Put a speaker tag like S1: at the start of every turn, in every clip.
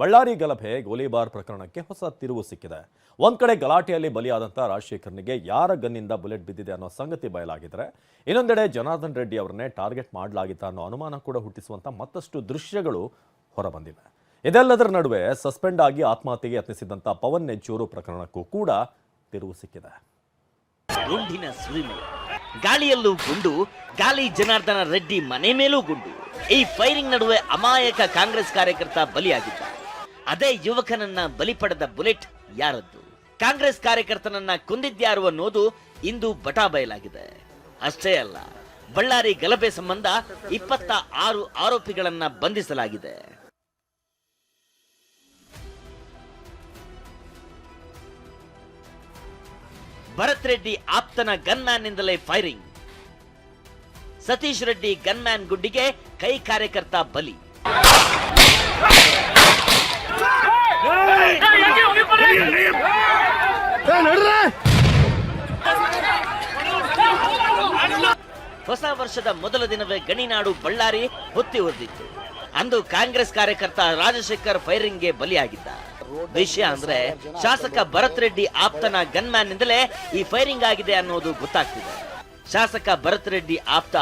S1: ಬಳ್ಳಾರಿ ಗಲಭೆ ಗೋಲಿಬಾರ್ ಪ್ರಕರಣಕ್ಕೆ ಹೊಸ ತಿರುವು ಸಿಕ್ಕಿದೆ. ಒಂದ್ ಕಡೆ ಗಲಾಟೆಯಲ್ಲಿ ಬಲಿಯಾದಂಥ ರಾಜಶೇಖರ್ನಿಗೆ ಯಾರ ಗನ್ನಿಂದ ಬುಲೆಟ್ ಬಿದ್ದಿದೆ ಅನ್ನೋ ಸಂಗತಿ ಬಯಲಾಗಿದ್ರೆ, ಇನ್ನೊಂದೆಡೆ ಜನಾರ್ದನ್ ರೆಡ್ಡಿ ಅವರನ್ನೇ ಟಾರ್ಗೆಟ್ ಮಾಡಲಾಗಿತ್ತ ಅನ್ನೋ ಅನುಮಾನ ಕೂಡ ಹುಟ್ಟಿಸುವಂತ ಮತ್ತಷ್ಟು ದೃಶ್ಯಗಳು ಹೊರಬಂದಿವೆ. ಇದೆಲ್ಲದರ ನಡುವೆ ಸಸ್ಪೆಂಡ್ ಆಗಿ ಆತ್ಮಹತ್ಯೆಗೆ ಯತ್ನಿಸಿದಂಥ ಪವನ್ ನೆಚ್ಚೂರು ಪ್ರಕರಣಕ್ಕೂ ಕೂಡ ತಿರುವು ಸಿಕ್ಕಿದೆ.
S2: ಗಾಳಿಯಲ್ಲೂ ಗುಂಡು, ಗಾಲಿ ಜನಾರ್ದನ ರೆಡ್ಡಿ ಮನೆ ಮೇಲೂ ಗುಂಡು. ಈ ಫೈರಿಂಗ್ ನಡುವೆ ಅಮಾಯಕ ಕಾಂಗ್ರೆಸ್ ಕಾರ್ಯಕರ್ತ ಬಲಿಯಾಗಿದ್ದ. ಅದೇ ಯುವಕನನ್ನ ಬಲಿ ಪಡೆದ ಬುಲೆಟ್ ಯಾರದ್ದು? ಕಾಂಗ್ರೆಸ್ ಕಾರ್ಯಕರ್ತನನ್ನ ಕೊಂದಿದ್ಯಾರು ಅನ್ನೋದು ಇಂದು ಬಟಾ ಬಯಲಾಗಿದೆ. ಅಷ್ಟೇ ಅಲ್ಲ, ಬಳ್ಳಾರಿ ಗಲಭೆ ಸಂಬಂಧ ಇಪ್ಪತ್ತ ಆರು ಆರೋಪಿಗಳನ್ನ ಬಂಧಿಸಲಾಗಿದೆ. ಭರತ್ ರೆಡ್ಡಿ ಆಪ್ತನ ಗನ್ಮ್ಯಾನ್ನಿಂದಲೇ ಫೈರಿಂಗ್. ಸತೀಶ್ ರೆಡ್ಡಿ ಗನ್ಮ್ಯಾನ್ ಗುಡ್ಡಿಗೆ ಕೈ ಕಾರ್ಯಕರ್ತ ಬಲಿ. ಹೊಸ ವರ್ಷದ ಮೊದಲ ದಿನವೇ ಗಣಿನಾಡು ಬಳ್ಳಾರಿ ಹೊತ್ತಿ ಹೊರದಿತ್ತು ಅಂದು ಕಾಂಗ್ರೆಸ್ ಕಾರ್ಯಕರ್ತ ರಾಜಶೇಖರ್ ಫೈರಿಂಗ್ಗೆ ಬಲಿಯಾಗಿದ್ದ. ವಿಷಯ ಅಂದ್ರೆ ಶಾಸಕ ಭರತ್ ರೆಡ್ಡಿ ಆಪ್ತನ ಗನ್ಮ್ಯಾನ್ ನಿಂದಲೇ ಈ ಫೈರಿಂಗ್ ಆಗಿದೆ ಅನ್ನೋದು ಗೊತ್ತಾಗ್ತಿದೆ. ಶಾಸಕ ಭರತ್ ರೆಡ್ಡಿ ಆಪ್ತ,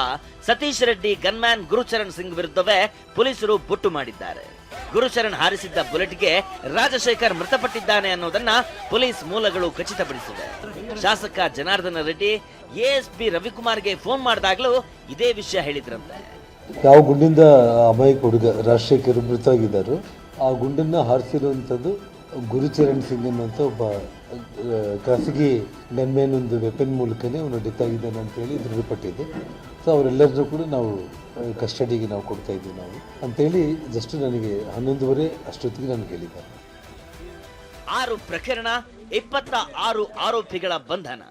S2: ಸತೀಶ್ ರೆಡ್ಡಿ ಗನ್ಮ್ಯಾನ್ ಗುರುಚರಣ್ ಸಿಂಗ್ ವಿರುದ್ಧವೇ ಪೊಲೀಸರು ಬುಟ್ಟು ಮಾಡಿದ್ದಾರೆ. ಗುರುಚರಣ್ ಹಾರಿಸಿದ್ದ ಬುಲೆಟ್ಗೆ ರಾಜಶೇಖರ್ ಮೃತಪಟ್ಟಿದ್ದಾನೆ ಅನ್ನೋದನ್ನ ಪೊಲೀಸ್ ಮೂಲಗಳು ಖಚಿತಪಡಿಸಿವೆ. ಶಾಸಕ ಜನಾರ್ದನ ರೆಡ್ಡಿ ಎಎಸ್ಪಿ ರವಿಕುಮಾರ್ಗೆ ಫೋನ್ ಮಾಡಿದಾಗಲೂ ಇದೇ ವಿಷಯ ಹೇಳಿದ್ರಂತೆ.
S3: ಯಾವ ಗುಂಡಿಂದ ಅಮಾಯಕ ಹುಡುಗ ರಾಜಶೇಖರ್ ಮೃತವಾಗಿದ್ದರು ಆ ಗುಂಡನ್ನ ಹಾರಿಸಿರುವಂಥದ್ದು ಗುರುಚರಣ್ ಸಿಂಗ್ ಅನ್ನುವಂಥ ಒಬ್ಬ ಖಾಸಗಿ ಒಂದು ವೆಪನ್ ಮೂಲಕನೇ ಅವನು ಡೆತ್ ಆಗಿದ್ದಾನೆ ಅಂತೇಳಿ ದೃಢಪಟ್ಟಿದೆ ಸೊ ಅವರೆಲ್ಲರನ್ನೂ ಕೂಡ ನಾವು ಕಸ್ಟಡಿಗೆ ನಾವು ಕೊಡ್ತಾ ಇದ್ದೀವಿ ನಾವು. ಅಂತೇಳಿ ಜಸ್ಟ್ ನನಗೆ ಹನ್ನೊಂದುವರೆ ಅಷ್ಟೊತ್ತಿಗೆ ನಾನು ಹೇಳಿದ್ದಾರೆ.
S2: ಆರು ಪ್ರಕರಣ, ಇಪ್ಪತ್ತ ಆರು ಆರೋಪಿಗಳ ಬಂಧನ.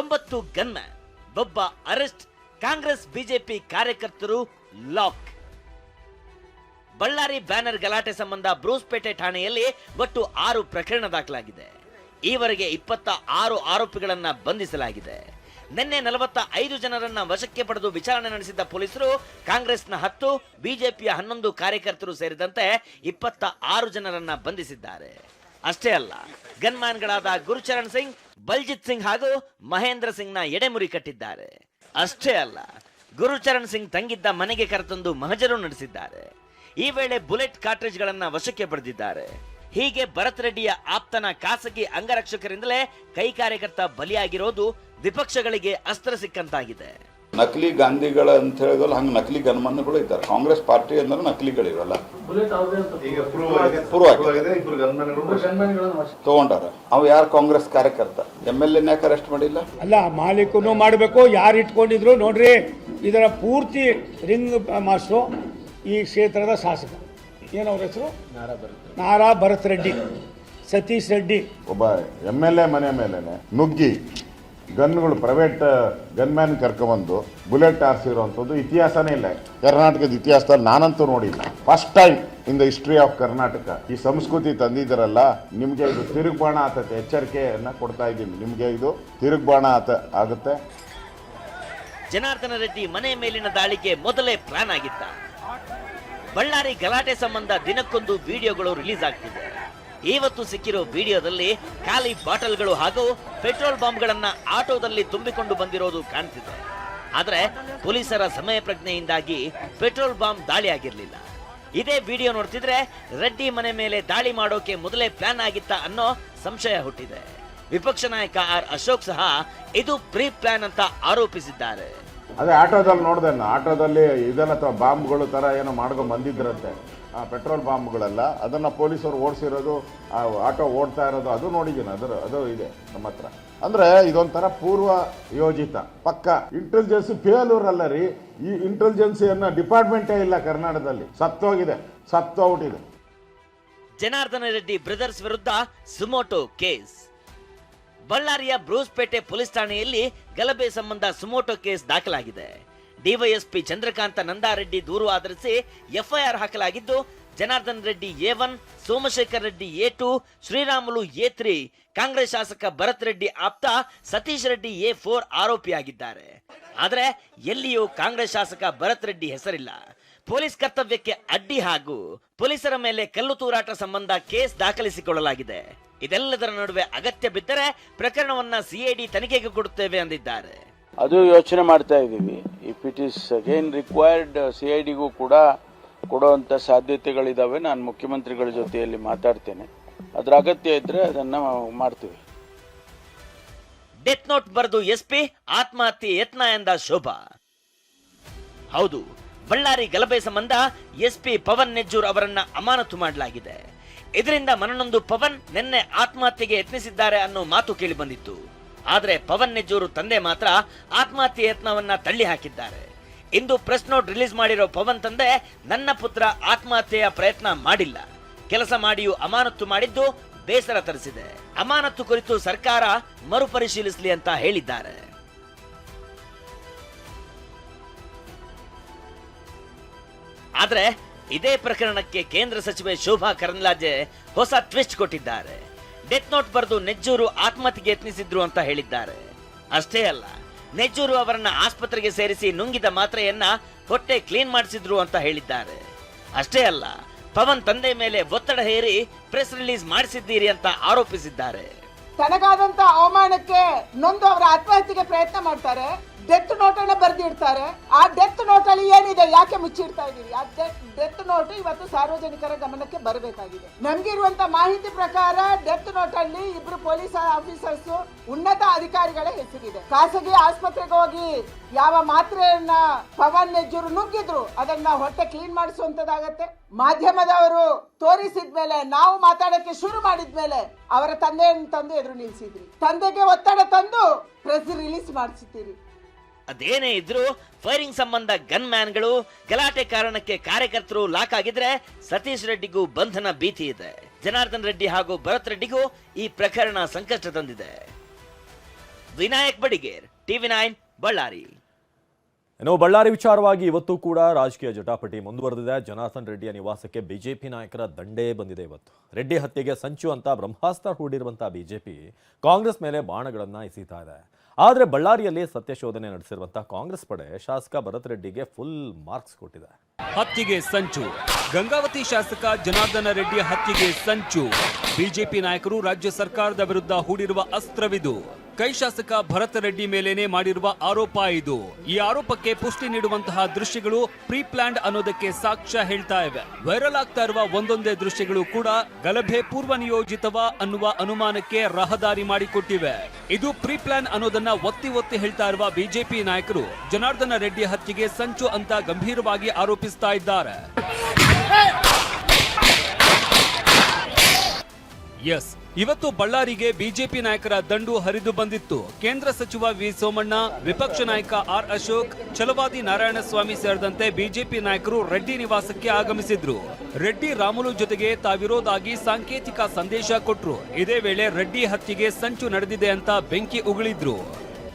S2: ಒಂಬತ್ತು ಗನ್ನ, ಒಬ್ಬ ಅರೆಸ್ಟ್ ಕಾಂಗ್ರೆಸ್, ಬಿಜೆಪಿ ಕಾರ್ಯಕರ್ತರು ಲಾಕ್ ಬಳ್ಳಾರಿ ಬ್ಯಾನರ್ ಗಲಾಟೆ ಸಂಬಂಧ ಬ್ರೂಸ್ಪೇಟೆ ಠಾಣೆಯಲ್ಲಿ ಒಟ್ಟು ಆರು ಪ್ರಕರಣ ದಾಖಲಾಗಿದೆ. ಈವರೆಗೆ ಇಪ್ಪತ್ತ ಆರು ಆರೋಪಿಗಳನ್ನ ಬಂಧಿಸಲಾಗಿದೆ. ನಿನ್ನೆ ನಲವತ್ತ ಐದು ಜನರನ್ನ ವಶಕ್ಕೆ ಪಡೆದು ವಿಚಾರಣೆ ನಡೆಸಿದ್ದ ಪೊಲೀಸರು ಕಾಂಗ್ರೆಸ್ನ ಹತ್ತು, ಬಿಜೆಪಿಯ ಹನ್ನೊಂದು ಕಾರ್ಯಕರ್ತರು ಸೇರಿದಂತೆ ಇಪ್ಪತ್ತ ಆರು ಜನರನ್ನ ಬಂಧಿಸಿದ್ದಾರೆ. ಅಷ್ಟೇ ಅಲ್ಲ, ಗನ್ಮ್ಯಾನ್ಗಳಾದ ಗುರುಚರಣ್ ಸಿಂಗ್, ಬಲ್ಜಿತ್ ಸಿಂಗ್ ಹಾಗೂ ಮಹೇಂದ್ರ ಸಿಂಗ್ನ ಎಡೆಮುರಿ ಕಟ್ಟಿದ್ದಾರೆ. ಅಷ್ಟೇ ಅಲ್ಲ, ಗುರುಚರಣ್ ಸಿಂಗ್ ತಂಗಿದ್ದ ಮನೆಗೆ ಕರೆತಂದು ಮಹಜರು ನಡೆಸಿದ್ದಾರೆ. ಈ ವೇಳೆ ಬುಲೆಟ್ ಕಾರ್ಟ್ರೇಜ್ಗಳನ್ನ ವಶಕ್ಕೆ ಪಡೆದಿದ್ದಾರೆ. ಹೀಗೆ ಭರತ್ ರೆಡ್ಡಿಯ ಆಪ್ತನ ಖಾಸಗಿ ಅಂಗರಕ್ಷಕರಿಂದಲೇ ಕೈ ಕಾರ್ಯಕರ್ತ ಬಲಿಯಾಗಿರೋದು ವಿಪಕ್ಷಗಳಿಗೆ ಅಸ್ತ್ರ ಸಿಕ್ಕಂತಾಗಿದೆ.
S4: ನಕಲಿ ಗಾಂಧಿಗಳ ಅಂತ ಹೇಳಿದ್ರೆ ಹಂಗೆ ನಕಲಿ ಗನ್ಮನ್ಗಳು ಇದ್ದಾರೆ. ಕಾಂಗ್ರೆಸ್ ಪಾರ್ಟಿ ಅಂದ್ರೆ ನಕಲಿಗಳಿರಲ್ಲ. ತಗೊಂಡಾರ. ಅವ್ ಯಾರು ಕಾಂಗ್ರೆಸ್ ಕಾರ್ಯಕರ್ತ? ಎಂ ಎಲ್ ಎನ್ ಯಾಕೆ ಅರೆಸ್ಟ್ ಮಾಡಿಲ್ಲ?
S5: ಅಲ್ಲ ಮಾಲೀಕನು ಮಾಡಬೇಕು. ಯಾರು ಇಟ್ಕೊಂಡಿದ್ರು ನೋಡ್ರಿ ಇದರ ಪೂರ್ತಿ ರಿಂಗ್ ಮಾಸ್ಟ್ರು ಈ ಕ್ಷೇತ್ರದ ಶಾಸಕ. ಏನವ್ರ ಹೆಸರು? ನಾರಾ ಭರತ್ ರೆಡ್ಡಿ. ಸತೀಶ್ ರೆಡ್ಡಿ.
S6: ಒಬ್ಬ ಎಂ ಎಲ್ ಎ ಮನೆ ಮೇಲೆ ನುಗ್ಗಿ ಗನ್ಗಳು ಪ್ರೈವೇಟ್ ಗನ್ಮ್ಯಾನ್ ಕರ್ಕೊಂಬಂದು ಬುಲೆಟ್ ಹಾರಿಸಿರುವಂಥದ್ದು ಇತಿಹಾಸನೇ ಇಲ್ಲ. ಕರ್ನಾಟಕದ ಇತಿಹಾಸದಲ್ಲಿ ನಾನಂತೂ ನೋಡಿಲ್ಲ. First time in the history of Karnataka ಈ ಸಂಸ್ಕೃತಿ ತಂದಿದ್ದೀರಲ್ಲ ನಿಮಗೆ ಇದು ತಿರುಗ್ಬಾಣ ಆತತೆ ಎಚ್ಚರಿಕೆಯನ್ನು ಕೊಡ್ತಾ ಇದ್ದೀನಿ. ನಿಮಗೆ ಇದು ತಿರುಗ್ಬಾಣ ಆತ ಆಗುತ್ತೆ.
S2: ಜನಾರ್ದನ ರೆಡ್ಡಿ ಮನೆ ಮೇಲಿನ ದಾಳಿಗೆ ಮೊದಲೇ ಪ್ಲಾನ್ ಆಗಿತ್ತ ಬಳ್ಳಾರಿ ಗಲಾಟೆ ಸಂಬಂಧ ದಿನಕ್ಕೊಂದು ವಿಡಿಯೋಗಳು ರಿಲೀಸ್ ಆಗ್ತಿದೆ. ಇವತ್ತು ಸಿಕ್ಕಿರೋ ವಿಡಿಯೋದಲ್ಲಿ ಖಾಲಿ ಬಾಟಲ್ಗಳು ಹಾಗೂ ಪೆಟ್ರೋಲ್ ಬಾಂಬ್ಗಳನ್ನ ಆಟೋದಲ್ಲಿ ತುಂಬಿಕೊಂಡು ಬಂದಿರೋದು ಕಾಣ್ತಿದೆ. ಆದರೆ ಪೊಲೀಸರ ಸಮಯ ಪ್ರಜ್ಞೆಯಿಂದಾಗಿ ಪೆಟ್ರೋಲ್ ಬಾಂಬ್ ದಾಳಿ ಆಗಿರಲಿಲ್ಲ ಇದೇ ವಿಡಿಯೋ ನೋಡ್ತಿದ್ರೆ ರೆಡ್ಡಿ ಮನೆ ಮೇಲೆ ದಾಳಿ ಮಾಡೋಕೆ ಮೊದಲೇ ಪ್ಲಾನ್ ಆಗಿತ್ತ ಅನ್ನೋ ಸಂಶಯ ಹುಟ್ಟಿದೆ. ವಿಪಕ್ಷ ನಾಯಕ ಆರ್ ಅಶೋಕ್ ಸಹ ಇದು ಪ್ರೀ ಪ್ಲಾನ್ ಅಂತ ಆರೋಪಿಸಿದ್ದಾರೆ.
S6: ಅದೇ ಆಟೋದಲ್ಲಿ ನೋಡಿದೆ ನಾನು. ಆಟೋದಲ್ಲಿ ಇದೆಲ್ಲ ಅಥವಾ ಬಾಂಬ್ಗಳು ಥರ ಏನೋ ಮಾಡ್ಕೊಂಡು ಬಂದಿದ್ರಂತೆ. ಆ ಪೆಟ್ರೋಲ್ ಬಾಂಬ್ಗಳೆಲ್ಲ. ಅದನ್ನು ಪೊಲೀಸರು ಓಡಿಸಿರೋದು, ಆ ಆಟೋ ಓಡ್ತಾ ಇರೋದು, ಅದು ನೋಡಿದ್ದೀನಿ. ಅದರ ಅದು ಇದೆ ನಮ್ಮ ಹತ್ರ. ಅಂದರೆ ಇದೊಂಥರ ಪೂರ್ವ ಯೋಜಿತ, ಪಕ್ಕ. ಇಂಟೆಲಿಜೆನ್ಸ್ ಫೇಲ್ಯೂರ್ ಅಲ್ಲ ರೀ. ಈ ಇಂಟೆಲಿಜೆನ್ಸಿಯನ್ನು ಡಿಪಾರ್ಟ್ಮೆಂಟೇ ಇಲ್ಲ ಕರ್ನಾಟಕದಲ್ಲಿ. ಸತ್ತೋಗಿದೆ. ಸತ್ತೋಗ್ಬಿಟ್ಟಿದೆ.
S2: ಜನಾರ್ದನ ರೆಡ್ಡಿ ಬ್ರದರ್ಸ್ ವಿರುದ್ಧ ಸುಮೋಟೋ ಕೇಸ್. ಬಳ್ಳಾರಿಯ ಬ್ರೂಸ್ಪೇಟೆ ಪೊಲೀಸ್ ಠಾಣೆಯಲ್ಲಿ ಗಲಭೆ ಸಂಬಂಧ ಸುಮೋಟೋ ಕೇಸ್ ದಾಖಲಾಗಿದೆ. ಡಿವೈಎಸ್ಪಿ ಚಂದ್ರಕಾಂತ ನಂದಾರೆಡ್ಡಿ ದೂರು ಆಧರಿಸಿ FIR ಹಾಕಲಾಗಿದ್ದು, Janardhan Reddy A one, Somashekar Reddy A two, Sriramulu A three, Congress ಶಾಸಕ ಭರತ್ ರೆಡ್ಡಿ ಆಪ್ತ, ಸತೀಶ್ ರೆಡ್ಡಿ ಎ ಫೋರ್ ಆರೋಪಿಯಾಗಿದ್ದಾರೆ. ಆದರೆ ಎಲ್ಲಿಯೂ ಕಾಂಗ್ರೆಸ್ ಶಾಸಕ ಭರತ್ ರೆಡ್ಡಿ ಹೆಸರಿಲ್ಲ. ಪೊಲೀಸ್ ಕರ್ತವ್ಯಕ್ಕೆ ಅಡ್ಡಿ ಹಾಗೂ ಪೊಲೀಸರ ಮೇಲೆ ಕಲ್ಲು ತೂರಾಟ ಸಂಬಂಧ ಕೇಸ್ ದಾಖಲಿಸಿಕೊಳ್ಳಲಾಗಿದೆ. ಇದೆಲ್ಲದರ ನಡುವೆ ಅಗತ್ಯ ಬಿದ್ದರೆ ಪ್ರಕರಣವನ್ನ ಸಿಐಡಿ ತನಿಖೆಗೆ ಕೊಡುತ್ತೇವೆ ಅಂದಿದ್ದಾರೆ.
S7: ಅದು ಯೋಚನೆ ಮಾಡ್ತಾ ಇದ್ದೀವಿ. If it is again required ಸಿಐಡಿಗೂ ಕೂಡ ಕೊಡುವಂಥ ಸಾಧ್ಯತೆಗಳಿದ್ದಾವೆ ನಾನು ಮುಖ್ಯಮಂತ್ರಿಗಳ ಜೊತೆಯಲ್ಲಿ ಮಾತಾಡ್ತೇನೆ. ಅದರ ಅಗತ್ಯ ಇದ್ದರೆ ಅದನ್ನು ಮಾಡ್ತೀವಿ.
S2: ಡೆತ್ ನೋಟ್ ಬರೆದು ಎಸ್ಪಿ ಆತ್ಮಹತ್ಯೆ ಯತ್ನ ಎಂದ ಶೋಭಾ. ಹೌದು ಬಳ್ಳಾರಿ ಗಲಭೆ ಸಂಬಂಧ ಎಸ್ಪಿ ಪವನ್ ನೆಜ್ಜೂರ್ ಅವರನ್ನ ಅಮಾನತು ಮಾಡಲಾಗಿದೆ. ಇದರಿಂದ ಮನನೊಂದು ಪವನ್ ನಿನ್ನೆ ಆತ್ಮಹತ್ಯೆಗೆ ಯತ್ನಿಸಿದ್ದಾರೆ ಅನ್ನೋ ಮಾತು ಕೇಳಿ ಬಂದಿತ್ತು. ಆದರೆ ಪವನ್ ನೆಜ್ಜೂರು ತಂದೆ ಮಾತ್ರ ಆತ್ಮಹತ್ಯೆ ಯತ್ನವನ್ನ ತಳ್ಳಿ ಹಾಕಿದ್ದಾರೆ. ಇಂದು ಪ್ರೆಸ್ ನೋಟ್ ರಿಲೀಸ್ ಮಾಡಿರೋ ಪವನ್ ತಂದೆ ನನ್ನ ಪುತ್ರ ಆತ್ಮಹತ್ಯೆಯ ಪ್ರಯತ್ನ ಮಾಡಿಲ್ಲ. ಕೆಲಸ ಮಾಡಿಯೂ ಅಮಾನತು ಮಾಡಿದ್ದು ಬೇಸರ ತರಿಸಿದೆ. ಅಮಾನತು ಕುರಿತು ಸರ್ಕಾರ ಮರುಪರಿಶೀಲಿಸಲಿ ಅಂತ ಹೇಳಿದ್ದಾರೆ. ಆದ್ರೆ ಇದೇ ಪ್ರಕರಣಕ್ಕೆ ಕೇಂದ್ರ ಸಚಿವೆ ಶೋಭಾ ಕರಂದ್ಲಾಜೆ ಹೊಸ ಟ್ವಿಸ್ಟ್ ಕೊಟ್ಟಿದ್ದಾರೆ. ಡೆತ್ ನೋಟ್ ಬರೆದು ನೆಜ್ಜೂರು ಆತ್ಮಹತ್ಯೆಗೆ ಯತ್ನಿಸಿದ್ರು ಅಂತ ಹೇಳಿದ್ದಾರೆ. ಅಷ್ಟೇ ಅಲ್ಲ, ನೆಜ್ಜೂರು ಅವರನ್ನ ಆಸ್ಪತ್ರೆಗೆ ಸೇರಿಸಿ ನುಂಗಿದ ಮಾತ್ರೆಯನ್ನ ಹೊಟ್ಟೆ ಕ್ಲೀನ್ ಮಾಡಿಸಿದ್ರು ಅಂತ ಹೇಳಿದ್ದಾರೆ. ಅಷ್ಟೇ ಅಲ್ಲ, ಪವನ್ ತಂದೆ ಮೇಲೆ ಒತ್ತಡ ಹೇರಿ ಪ್ರೆಸ್ ರಿಲೀಸ್ ಮಾಡಿಸಿದ್ದೀರಿ ಅಂತ ಆರೋಪಿಸಿದ್ದಾರೆ.
S8: ತನಗಾದಂತ ಅವಮಾನಕ್ಕೆ ನೊಂದು ಅವರ ಆತ್ಮಹತ್ಯೆಗೆ ಪ್ರಯತ್ನ ಮಾಡ್ತಾರೆ. ಡೆತ್ ನೋಟ್ ಅನ್ನ ಬರೆದಿಡ್ತಾರೆ. ಆ ಡೆತ್ ನೋಟ್ ಅಲ್ಲಿ ಏನಿದೆ? ಯಾಕೆ ಮುಚ್ಚಿಡ್ತಾ ಇದೀವಿ ಆ ಡೆತ್ ನೋಟ್ ಇವತ್ತು ಸಾರ್ವಜನಿಕರ ಗಮನಕ್ಕೆ ಬರಬೇಕಾಗಿದೆ. ನಮ್ಗಿರುವಂತ ಮಾಹಿತಿ ಪ್ರಕಾರ ಡೆತ್ ನೋಟ್ ಅಲ್ಲಿ ಇಬ್ರು ಪೊಲೀಸ್ ಆಫೀಸರ್ಸ್ ಉನ್ನತ ಅಧಿಕಾರಿಗಳ ಹೆಸರಿದೆ ಖಾಸಗಿ ಆಸ್ಪತ್ರೆಗೆ ಹೋಗಿ ಯಾವ ಮಾತ್ರೆಯನ್ನ ಪವನ್ ನೆಜ್ಜೂರು ನುಗ್ಗಿದ್ರು, ಅದನ್ನ ಹೊಟ್ಟೆ ಕ್ಲೀನ್ ಮಾಡಿಸುವಂತದಾಗತ್ತೆ ಮಾಧ್ಯಮದವರು ತೋರಿಸಿದ್ಮೇಲೆ, ನಾವು ಮಾತಾಡಕ್ಕೆ ಶುರು ಮಾಡಿದ್ಮೇಲೆ ಅವರ ತಂದೆಯನ್ನು ತಂದು ಎದುರು ನಿಲ್ಸಿದ್ರಿ. ತಂದೆಗೆ ಒತ್ತಡ ತಂದು ಪ್ರೆಸ್ ರಿಲೀಸ್ ಮಾಡಿಸಿದ್ದೀರಿ.
S2: ಅದೇನೇ ಇದ್ರೂ ಫೈರಿಂಗ್ ಸಂಬಂಧ ಗನ್ ಮ್ಯಾನ್ಗಳು ಗಲಾಟೆ ಕಾರಣಕ್ಕೆ ಕಾರ್ಯಕರ್ತರು ಲಾಕ್ ಆಗಿದ್ರೆ ಸತೀಶ್ ರೆಡ್ಡಿಗೂ ಬಂಧನ ಭೀತಿ ಇದೆ. ಜನಾರ್ದನ್ ರೆಡ್ಡಿ ಹಾಗೂ ಭರತ್ ರೆಡ್ಡಿಗೂ ಈ ಪ್ರಕರಣ ಸಂಕಷ್ಟ ತಂದಿದೆ. Vinayak Badiger, TV nine, Ballari.
S1: ಇನ್ನು ಬಳ್ಳಾರಿ ವಿಚಾರವಾಗಿ ಇವತ್ತು ಕೂಡ ರಾಜಕೀಯ ಜಟಾಪಟಿ ಮುಂದುವರೆದಿದೆ. ಜನಾರ್ದನ್ ರೆಡ್ಡಿಯ ನಿವಾಸಕ್ಕೆ ಬಿಜೆಪಿ ನಾಯಕರ ದಂಡೇ ಬಂದಿದೆ ಇವತ್ತು. ರೆಡ್ಡಿ ಹತ್ಯೆಗೆ ಸಂಚು ಅಂತ ಬ್ರಹ್ಮಾಸ್ತ್ರ ಹೂಡಿರುವಂತಹ ಬಿಜೆಪಿ ಕಾಂಗ್ರೆಸ್ ಮೇಲೆ ಬಾಣಗಳನ್ನು ಎಸೀತಾ ಇದೆ. ಆದರೆ ಬಳ್ಳಾರಿಯಲ್ಲಿ ಸತ್ಯಶೋಧನೆ ನಡೆಸಿರುವಂತಹ ಕಾಂಗ್ರೆಸ್ ಪಡೆ ಶಾಸಕ ಭರತ್ ರೆಡ್ಡಿಗೆ ಫುಲ್ ಮಾರ್ಕ್ಸ್ ಕೊಟ್ಟಿದೆ.
S9: ಹತ್ಯೆಗೆ ಸಂಚು. ಗಂಗಾವತಿ ಶಾಸಕ ಜನಾರ್ದನ ರೆಡ್ಡಿ ಹತ್ಯೆಗೆ ಸಂಚು. ಬಿಜೆಪಿ ನಾಯಕರು ರಾಜ್ಯ ಸರ್ಕಾರದ ವಿರುದ್ಧ ಹೂಡಿರುವ ಅಸ್ತ್ರವಿದು. ಕೈ ಶಾಸಕ ಭರತ್ ರೆಡ್ಡಿ ಮೇಲೇನೆ ಮಾಡಿರುವ ಆರೋಪ ಇದು. ಈ ಆರೋಪಕ್ಕೆ ಪುಷ್ಟಿ ನೀಡುವಂತಹ ದೃಶ್ಯಗಳು ಪ್ರೀ ಪ್ಲಾನ್ಡ್ ಅನ್ನೋದಕ್ಕೆ ಸಾಕ್ಷ್ಯ ಹೇಳ್ತಾ ಇವೆ. ವೈರಲ್ ಆಗ್ತಾ ಇರುವ ಒಂದೊಂದೇ ದೃಶ್ಯಗಳು ಕೂಡ ಗಲಭೆ ಪೂರ್ವ ನಿಯೋಜಿತವ ಅನ್ನುವ ಅನುಮಾನಕ್ಕೆ ರಹದಾರಿ ಮಾಡಿಕೊಟ್ಟಿವೆ. ಇದು ಪ್ರೀ ಪ್ಲಾನ್ ಅನ್ನೋದನ್ನ ಒತ್ತಿ ಒತ್ತಿ ಹೇಳ್ತಾ ಇರುವ ಬಿಜೆಪಿ ನಾಯಕರು ಜನಾರ್ದನ ರೆಡ್ಡಿ ಹತ್ಯೆಗೆ ಸಂಚು ಅಂತ ಗಂಭೀರವಾಗಿ ಆರೋಪಿಸ್ತಾ ಇದ್ದಾರೆ. ಎಸ್ ಇವತ್ತು ಬಳ್ಳಾರಿಗೆ ಬಿಜೆಪಿ ನಾಯಕರ ದಂಡು ಹರಿದು ಬಂದಿತ್ತು. ಕೇಂದ್ರ ಸಚಿವ ವಿ ಸೋಮಣ್ಣ, ವಿಪಕ್ಷ ನಾಯಕ ಆರ್ ಅಶೋಕ್, ಛಲವಾದಿ ನಾರಾಯಣಸ್ವಾಮಿ ಸೇರಿದಂತೆ ಬಿಜೆಪಿ ನಾಯಕರು ರೆಡ್ಡಿ ನಿವಾಸಕ್ಕೆ ಆಗಮಿಸಿದ್ರು. ರೆಡ್ಡಿ ರಾಮುಲು ಜೊತೆಗೆ ತಾವಿರೋದಾಗಿ ಸಾಂಕೇತಿಕ ಸಂದೇಶ ಕೊಟ್ರು. ಇದೇ ವೇಳೆ ರೆಡ್ಡಿ ಹತ್ಯೆಗೆ ಸಂಚು ನಡೆದಿದೆ ಅಂತ ಬೆಂಕಿ ಉಗುಳಿದ್ರು.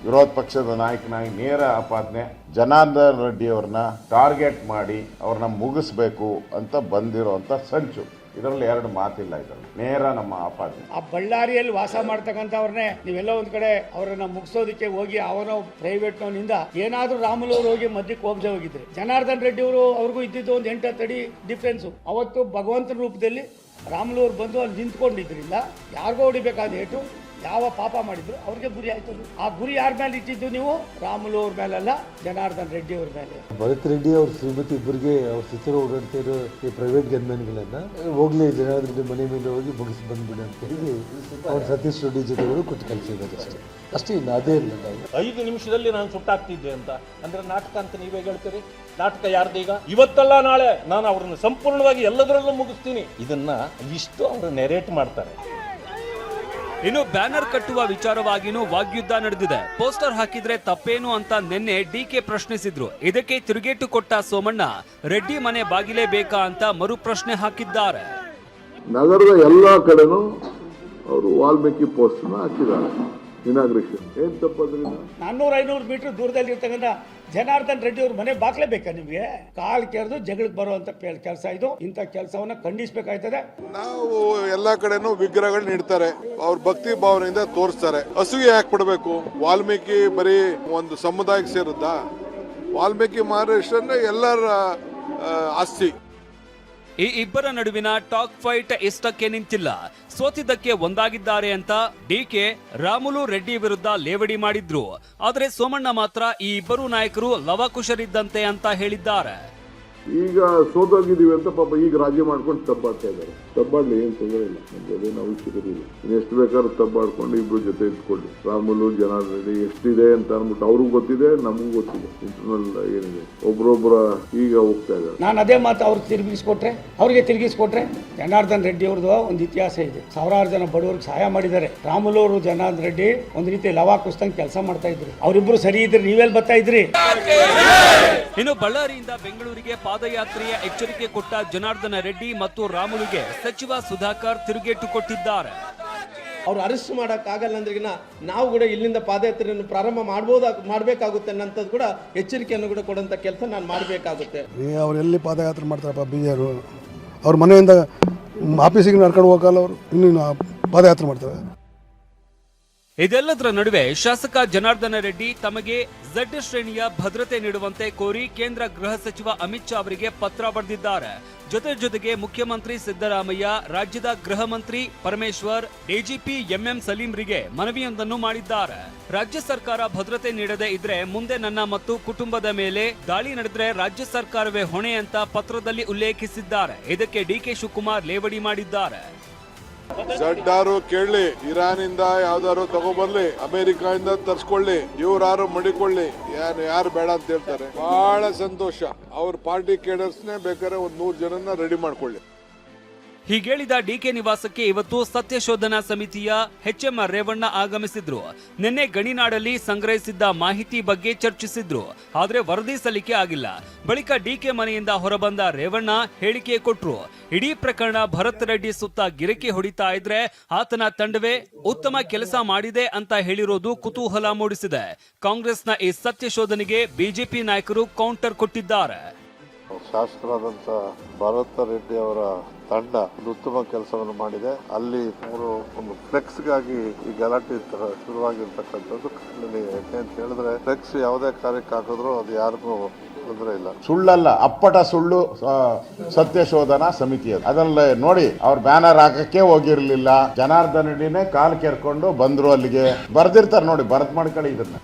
S6: ವಿರೋಧ ಪಕ್ಷದ ನಾಯಕನಾಗಿ ನೇರ ಆಪಾದನೆ, ಜನಾರ್ದನ್ ರೆಡ್ಡಿ ಅವ್ರನ್ನ ಟಾರ್ಗೆಟ್ ಮಾಡಿ ಅವ್ರನ್ನ ಮುಗಿಸ್ಬೇಕು ಅಂತ ಬಂದಿರೋಂಥ ಸಂಚು. ಇದರಲ್ಲಿ ಎರಡು ಮಾತಿಲ್ಲ ಇದರಲ್ಲಿ. ನೇರ ನಮ್ಮ ಆಪಾದನೆ.
S5: ಆ ಬಳ್ಳಾರಿಯಲ್ಲಿ ವಾಸ ಮಾಡ್ತಕ್ಕಂಥವ್ರನ್ನೇ ನೀವೆಲ್ಲ ಒಂದ್ ಕಡೆ ಅವರನ್ನ ಮುಗಿಸೋದಕ್ಕೆ ಹೋಗಿ ಅವನ ಪ್ರೈವೇಟ್ನಿಂದ ಏನಾದ್ರೂ ರಾಮುಲು ಅವ್ರು ಹೋಗಿ ಮಧ್ಯಕ್ಕೆ ಹೋಗದೆ ಹೋಗಿದ್ರೆ. ಜನಾರ್ದನ್ ರೆಡ್ಡಿ ಅವರು ಅವ್ರಿಗೂ ಇದ್ದಿದ್ದು ಒಂದು ಎಂಟು ತಡಿ ಡಿಫ್ರೆನ್ಸು ಅವತ್ತು ಭಗವಂತನ ರೂಪದಲ್ಲಿ ರಾಮುಲು ಅವ್ರು ಬಂದು ಅಲ್ಲಿ ನಿಂತ್ಕೊಂಡಿದ್ರಿಂದ ಯಾರಿಗೋ ಹೊಡಿಬೇಕಾದ ಏಟು? ಯಾವ ಪಾಪ ಮಾಡಿದ್ರು ಅವ್ರಿಗೆ ಗುರಿ ಆಯ್ತು. ಆ ಗುರಿ ಯಾರ ಮೇಲೆ ಇಟ್ಟಿದ್ದು ನೀವು? ರಾಮುಲು ಅವ್ರ ಅಲ್ಲ ಜನಾರ್ದನ್ ರೆಡ್ಡಿ ಅವ್ರ ಮೇಲೆ
S3: ಭರತ್ ರೆಡ್ಡಿ ಅವ್ರ ಶ್ರೀಮತಿ ಇಬ್ಬರಿಗೆ ಅವ್ರ ಸುತ್ತಲೂ ಓಡಾಡ್ತಾ ಇರೋ ಈ ಪ್ರೈವೇಟ್ ಗನ್ಮ್ಯಾನ್ಗಳನ್ನ ಹೋಗ್ಲಿ ಜನಾರ್ದನ್ ರೆಡ್ಡಿ ಮನೆ ಮೇಲೆ ಹೋಗಿ ಮುಗಿಸಿ ಬಂದ್ಬಿಡಿ ಅಂತ ಹೇಳಿ ಅವ್ರ ಸತೀಶ್ ರೆಡ್ಡಿ ಜೊತೆಗಳು ಕೊಟ್ಟು ಕಳಿಸಿದ್ದಾರೆ ಅಷ್ಟೇ. ಅಷ್ಟೇ ಇನ್ನು ಅದೇ ಇಲ್ಲ
S10: ಐದು ನಿಮಿಷದಲ್ಲಿ ನಾನು ಸುಟ್ಟಾಗ್ತಿದ್ದೆ ಅಂತ. ಅಂದ್ರೆ ನಾಟಕ ಅಂತ ನೀವೇ ಹೇಳ್ತೀರಿ? ನಾಟಕ ಯಾರ್ದೀಗ ಇವತ್ತಲ್ಲ ನಾಳೆ. ನಾನು ಅವ್ರನ್ನ ಸಂಪೂರ್ಣವಾಗಿ ಎಲ್ಲದರಲ್ಲೂ ಮುಗಿಸ್ತೀನಿ. ಇದನ್ನ ಇಷ್ಟು ಅವರು ನೆರೇಟ್ ಮಾಡ್ತಾರೆ.
S9: ಇನ್ನು ಬ್ಯಾನರ್ ಕಟ್ಟುವ ವಿಚಾರವಾಗಿನೂ ವಾಗ್ಯುದ್ಧ ನಡೆದಿದೆ. ಪೋಸ್ಟರ್ ಹಾಕಿದ್ರೆ ತಪ್ಪೇನು ಅಂತ ನಿನ್ನೆ ಡಿಕೆ ಪ್ರಶ್ನಿಸಿದ್ರು. ಇದಕ್ಕೆ ತಿರುಗೇಟು ಕೊಟ್ಟ ಸೋಮಣ್ಣ, ರೆಡ್ಡಿ ಮನೆ ಬಾಗಿಲೇ ಬೇಕಾ ಅಂತ ಮರು ಪ್ರಶ್ನೆ ಹಾಕಿದ್ದಾರೆ.
S11: ನಗರದ ಎಲ್ಲಾ ಕಡೆನೂ ಅವರು ವಾಲ್ಮೀಕಿ ಪೋಸ್ಟ್ ಹಾಕಿದ್ದಾರೆ. ಇನಾಗ್ರೇಷನ್ ಏನ್ ಅದರಿಂದ
S5: ನಾನ್ನೂರ ಐನೂರು ಮೀಟರ್ ದೂರದಲ್ಲಿ ಇರ್ತಕ್ಕಂಥ ಜನಾರ್ದನ್ ರೆಡ್ಡಿ ಅವ್ರ ಮನೆ ಬಾಕ್ಲೇಬೇಕಾ ನಿಮಗೆ? ಕಾಲ್ ಕೆರೆದು ಜಗಳಕ್ಕೆ ಬರುವಂತ ಕೆಲಸ ಇದು. ಇಂಥ ಕೆಲಸವನ್ನ ಖಂಡಿಸಬೇಕಾಯ್ತದೆ.
S11: ನಾವು ಎಲ್ಲಾ ಕಡೆನೂ ವಿಗ್ರಹಗಳನ್ನ ಇಡ್ತಾರೆ ಅವ್ರ ಭಕ್ತಿ ಭಾವನೆಯಿಂದ ತೋರಿಸ್ತಾರೆ. ಹಸುಗೆ ಯಾಕೆ ಬಿಡಬೇಕು ವಾಲ್ಮೀಕಿ ಬರೀ ಒಂದು ಸಮುದಾಯಕ್ಕೆ ಸೇರುತ್ತಾ? ವಾಲ್ಮೀಕಿ ಮಹಾರಾಷ್ಟ್ರ ಎಲ್ಲರ
S12: ಆಸ್ತಿ.
S9: ಈ ಇಬ್ಬರ ನಡುವಿನ ಟಾಕ್ ಫೈಟ್ ಇಷ್ಟಕ್ಕೆ ನಿಂತಿಲ್ಲ. ಸೋತಿದ್ದಕ್ಕೆ ಒಂದಾಗಿದ್ದಾರೆ ಅಂತ ಡಿಕೆ ರಾಮುಲು ರೆಡ್ಡಿ ವಿರುದ್ಧ ಲೇವಡಿ ಮಾಡಿದ್ರು. ಆದರೆ ಸೋಮಣ್ಣ ಮಾತ್ರ ಈ ಇಬ್ಬರು ನಾಯಕರು ಲವಕುಶರಿದ್ದಂತೆ ಅಂತ ಹೇಳಿದ್ದಾರೆ.
S12: ಈಗ ಸೋತೋಗಿದ್ದೀವಿ ಅಂತ ಪಾಪ ಈಗ ರಾಜ್ಯ ಮಾಡ್ಕೊಂಡು ತಬ್ಬಾಡ್ತಾ ಇದ್ದಾರೆ. ತಬ್ಬಾಡ್ಲಿ ಏನು ತೊಂದರೆ ಇಲ್ಲ. ನಮ್ಗೆ ಅದೇನು ಅವಶ್ಯಕತೆ ಇಲ್ಲ ಇನ್ನು ಎಷ್ಟು ಬೇಕಾದ್ರೂ ತಬ್ಬಾಡ್ಕೊಂಡು ಇಬ್ರು ಜೊತೆ ಇಟ್ಕೊಳ್ಳಿ ರಾಮುಲು ಜನಾರ್ದನ್ ಎಷ್ಟಿದೆ ಅಂತ ಅಂದ್ಬಿಟ್ಟು ಅವ್ರಿಗೂ ಗೊತ್ತಿದೆ ನಮಗೂ ಗೊತ್ತಿದೆ. ಇಂಟರ್ನಲ್ ಏನಿದೆ. ಒಬ್ರೊಬ್ಬರ ಈಗ ಹೋಗ್ತಾ ಇದ್ದಾರೆ.
S5: ನಾನು ಅದೇ ಮಾತು ಅವ್ರಿಗೆ ತಿರುಗಿಸ್ಕೊಟ್ರೆ ಅವ್ರಿಗೆ ತಿರುಗಿಸ್ಕೊಟ್ರೆ ಜನಾರ್ದನ್ ರೆಡ್ಡಿ ಅವ್ರದ್ದು ಒಂದು ಇತಿಹಾಸ ಇದೆ. ಸಾವಿರಾರು ಜನ ಬಡವರಿಗೆ ಸಹಾಯ ಮಾಡಿದ್ದಾರೆ. ರಾಮುಲು ಅವರು ಜನಾರ್ದನ್ ರೆಡ್ಡಿ ಒಂದು ರೀತಿ ಲವಾ ಕುಸ್ತಂಗ್ ಕೆಲಸ ಮಾಡ್ತಾ ಇದ್ರು. ಅವರಿಬ್ರು ಸರಿ ಇದ್ರೆ ನೀವೆಲ್ಲಿ ಬರ್ತಾ ಇದ್ರಿ?
S9: ಇನ್ನು ಬಳ್ಳಾರಿಯಿಂದ ಬೆಂಗಳೂರಿಗೆ ಪಾದಯಾತ್ರೆಯ ಎಚ್ಚರಿಕೆ ಕೊಟ್ಟ ಜನಾರ್ದನ ರೆಡ್ಡಿ ಮತ್ತು ರಾಮುಲುಗೆ ಸಚಿವ ಸುಧಾಕರ್ ತಿರುಗೇಟು ಕೊಟ್ಟಿದ್ದಾರೆ.
S13: ಅವ್ರು ಅರೆಸ್ಟ್ ಮಾಡೋಕ್ಕಾಗಲ್ಲ ಅಂದ್ರಿಗಿನ ನಾವು ಕೂಡ ಇಲ್ಲಿಂದ ಪಾದಯಾತ್ರೆಯನ್ನು ಪ್ರಾರಂಭ ಮಾಡ್ಬೋದಾ ಮಾಡಬೇಕಾಗುತ್ತೆ ಅನ್ನೋಂಥದ್ದು ಕೂಡ ಎಚ್ಚರಿಕೆಯನ್ನು ಕೂಡ ಕೊಡೋಂಥ ಕೆಲಸ ನಾನು ಮಾಡಬೇಕಾಗುತ್ತೆ.
S14: ಅವ್ರು ಎಲ್ಲಿ ಪಾದಯಾತ್ರೆ ಮಾಡ್ತಾರಪ್ಪ ಬಿಜೆರು ಅವ್ರ ಮನೆಯಿಂದ ಆಫೀಸಿಗೆ ನಡ್ಕೊಂಡು ಹೋಗಲ್ಲ ಅವರು. ಇನ್ನೂ ಪಾದಯಾತ್ರೆ ಮಾಡ್ತಾರೆ.
S9: ಇದೆಲ್ಲದರ ನಡುವೆ ಶಾಸಕ ಜನಾರ್ದನ ರೆಡ್ಡಿ ತಮಗೆ ಝಡ್ ಶ್ರೇಣಿಯ ಭದ್ರತೆ ನೀಡುವಂತೆ ಕೋರಿ ಕೇಂದ್ರ ಗೃಹ ಸಚಿವ ಅಮಿತ್ ಶಾ ಅವರಿಗೆ ಪತ್ರ ಬರೆದಿದ್ದಾರೆ. ಜೊತೆ ಜೊತೆಗೆ ಮುಖ್ಯಮಂತ್ರಿ ಸಿದ್ದರಾಮಯ್ಯ, ರಾಜ್ಯದ ಗೃಹ ಮಂತ್ರಿ ಪರಮೇಶ್ವರ್ ಡಿಜಿಪಿ ಎಂಎಂ ಸಲೀಂರಿಗೆ ಮನವಿಯೊಂದನ್ನು ಮಾಡಿದ್ದಾರೆ. ರಾಜ್ಯ ಸರ್ಕಾರ ಭದ್ರತೆ ನೀಡದೇ ಇದ್ರೆ ಮುಂದೆ ನನ್ನ ಮತ್ತು ಕುಟುಂಬದ ಮೇಲೆ ದಾಳಿ ನಡೆದ್ರೆ ರಾಜ್ಯ ಸರ್ಕಾರವೇ ಹೊಣೆ ಅಂತ ಪತ್ರದಲ್ಲಿ ಉಲ್ಲೇಖಿಸಿದ್ದಾರೆ. ಇದಕ್ಕೆ ಡಿಕೆ ಶಿವಕುಮಾರ್ ಲೇವಡಿ ಮಾಡಿದ್ದಾರೆ.
S12: ಜಡ್ಡಾರು ಕೇಳಲಿ ಇಂದ ಯಾವ್ದಾರು ತಗೊಬರ್ಲಿ, ಅಮೆರಿಕಾಯಿಂದ ತರ್ಸ್ಕೊಳ್ಳಿ, ಇವ್ರಾರು ಮಡಿಕೊಳ್ಳಿ ಯಾರು ಯಾರು ಬೇಡ ಅಂತ ಹೇಳ್ತಾರೆ. ಬಹಳ ಸಂತೋಷ. ಅವ್ರ ಪಾರ್ಟಿ ಕೇಡರ್ಸ್ನೇ ಬೇಕಾದ್ರೆ ಒಂದ್ ನೂರ್ ಜನನ ರೆಡಿ ಮಾಡ್ಕೊಳ್ಳಿ.
S9: ಹೀಗೇಳಿದ ಡಿಕೆ ನಿವಾಸಕ್ಕೆ ಇವತ್ತು ಸತ್ಯಶೋಧನಾ ಸಮಿತಿಯ ಎಚ್ಎಂ ರೇವಣ್ಣ ಆಗಮಿಸಿದ್ರು. ನಿನ್ನೆ ಗಣಿನಾಡಲ್ಲಿ ಸಂಗ್ರಹಿಸಿದ್ದ ಮಾಹಿತಿ ಬಗ್ಗೆ ಚರ್ಚಿಸಿದ್ರು. ಆದ್ರೆ ವರದಿ ಸಲ್ಲಿಕೆ ಆಗಿಲ್ಲ. ಬಳಿಕ ಡಿಕೆ ಮನೆಯಿಂದ ಹೊರಬಂದ ರೇವಣ್ಣ ಹೇಳಿಕೆ ಕೊಟ್ರು. ಇಡೀ ಪ್ರಕರಣ ಭರತ್ ರೆಡ್ಡಿ ಸುತ್ತ ಗಿರಕಿ ಹೊಡಿತಾ ಇದ್ರೆ ಆತನ ತಂಡವೇ ಉತ್ತಮ ಕೆಲಸ ಮಾಡಿದೆ ಅಂತ ಹೇಳಿರೋದು ಕುತೂಹಲ ಮೂಡಿಸಿದೆ. ಕಾಂಗ್ರೆಸ್ನ ಈ ಸತ್ಯಶೋಧನೆಗೆ ಬಿಜೆಪಿ ನಾಯಕರು ಕೌಂಟರ್ ಕೊಟ್ಟಿದ್ದಾರೆ.
S14: ಶಾಸಕರಾದಂಥ ಭರತ್ ರೆಡ್ಡಿ ಅವರ ತಂಡ ಒಂದು ಉತ್ತಮ ಕೆಲಸವನ್ನು ಮಾಡಿದೆ. ಅಲ್ಲಿ ಅವರು ಒಂದು ಫ್ಲೆಕ್ಸ್ಗಾಗಿ ಈ ಗಲಾಟೆ ಶುರುವಾಗಿರ್ತಕ್ಕಂಥದ್ದು ಯಾಕೆ ಅಂತ ಹೇಳಿದ್ರೆ, ಫ್ಲೆಕ್ಸ್ ಯಾವುದೇ ಕಾರ್ಯಕ್ಕೆ ಹಾಕಿದ್ರು ಅದು ಯಾರಿಗೂ ತೊಂದರೆ ಇಲ್ಲ.
S6: ಸುಳ್ಳಲ್ಲ, ಅಪ್ಪಟ ಸುಳ್ಳು ಸತ್ಯ ಶೋಧನಾ ಸಮಿತಿ ಅದು. ಅದರಲ್ಲಿ ನೋಡಿ, ಅವ್ರ ಬ್ಯಾನರ್ ಹಾಕಕ್ಕೆ ಹೋಗಿರ್ಲಿಲ್ಲ. ಜನಾರ್ದನ ಕಾಲು ಕೆರ್ಕೊಂಡು ಬಂದ್ರು ಅಲ್ಲಿಗೆ. ಬರ್ದಿರ್ತಾರೆ ನೋಡಿ, ಬರದ್ ಮಾಡ್ಕೊಳ್ಳಿ ಇದನ್ನ.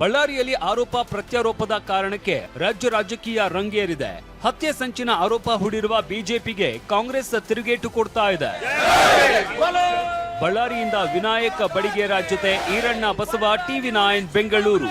S9: ಬಳ್ಳಾರಿಯಲ್ಲಿ ಆರೋಪ ಪ್ರತ್ಯಾರೋಪದ ಕಾರಣಕ್ಕೆ ರಾಜ್ಯ ರಾಜಕೀಯ ರಂಗೇರಿದೆ. ಹತ್ಯೆ ಸಂಚಿನ ಆರೋಪ ಹೂಡಿರುವ ಬಿಜೆಪಿಗೆ ಕಾಂಗ್ರೆಸ್ ತಿರುಗೇಟು ಕೊಡ್ತಾ ಇದೆ. ಬಳ್ಳಾರಿಯಿಂದ ವಿನಾಯಕ ಬಡಿಗೇರ ಜೊತೆ ಈರಣ್ಣ ಬಸವ ಟಿವಿ ನೈನ್ ಬೆಂಗಳೂರು.